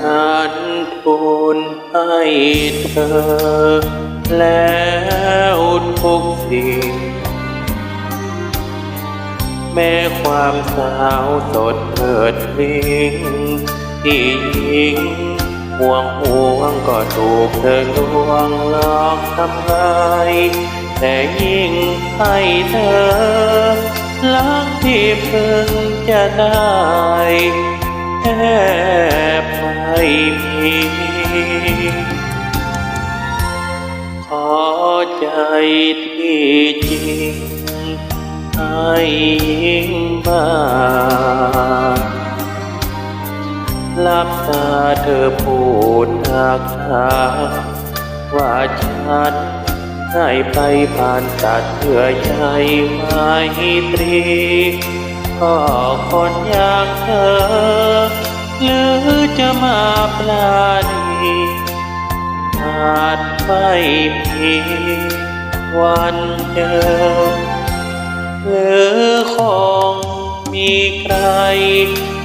ฉันทูลให้เธอ แล้วทุกสิ่ง แม้ความสาวสดเถิดทิ้งที่ยิงห่วงห่วงก็ถูกเธอลวงหลอกทำลายแต่ยิ่งให้เธอรักที่เพิ่งจะได้แอบ ม่มีขอใจที่จริงให้ยิ่งบ้าลับตาเธอพูดหักษาว่าฉันให้ไปผ่านตัดเพื่อใช้ไมตรี ก็คนอย่างเธอหรือ จะมาปราณีอาจไม่มีวันเจอหรือคงมีใคร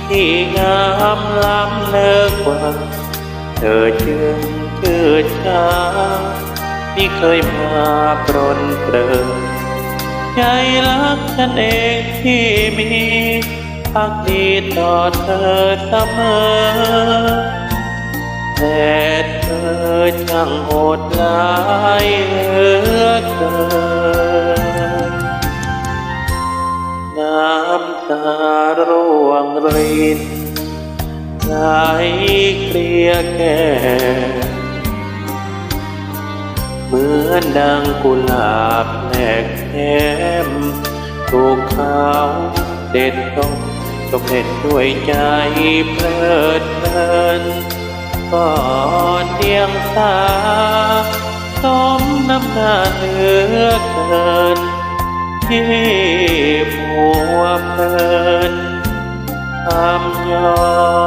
ที่งามล้ำเลิกกว่า เธอจึงชื่อชาที่เคยมาปรนเปรอใจรักฉันเองที่มี พักดีต่อเธอเสมอ แต่เธอช่างโหดร้ายเหลือเกินน้ำตาร่วงรินไหลเกลียแก่เหมือนดังกุหลาบแหลกแก้มถูกเขาเด็ดต้อง สมเผ็ดด้วยใจเพลิดเพลินก่อนเดียงสาสมน้ำหน้าเหลือเกินที่ผัวเพลินทำยอม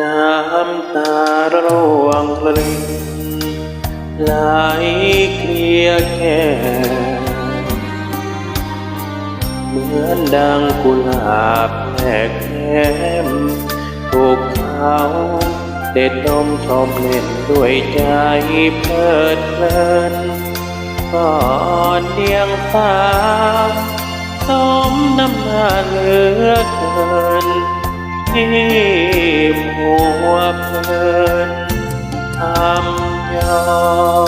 น้ำตาร่วงรินไหลเกลียแก่เหมือนดังกุหลาบแหลกแก้มถูกเขาเด็ดดมชมเล่นด้วยใจเพลิดเพลินก่อนเดียงสาสมน้ำหน้าเหลือเกิน ที่หัวเพลินทำยอม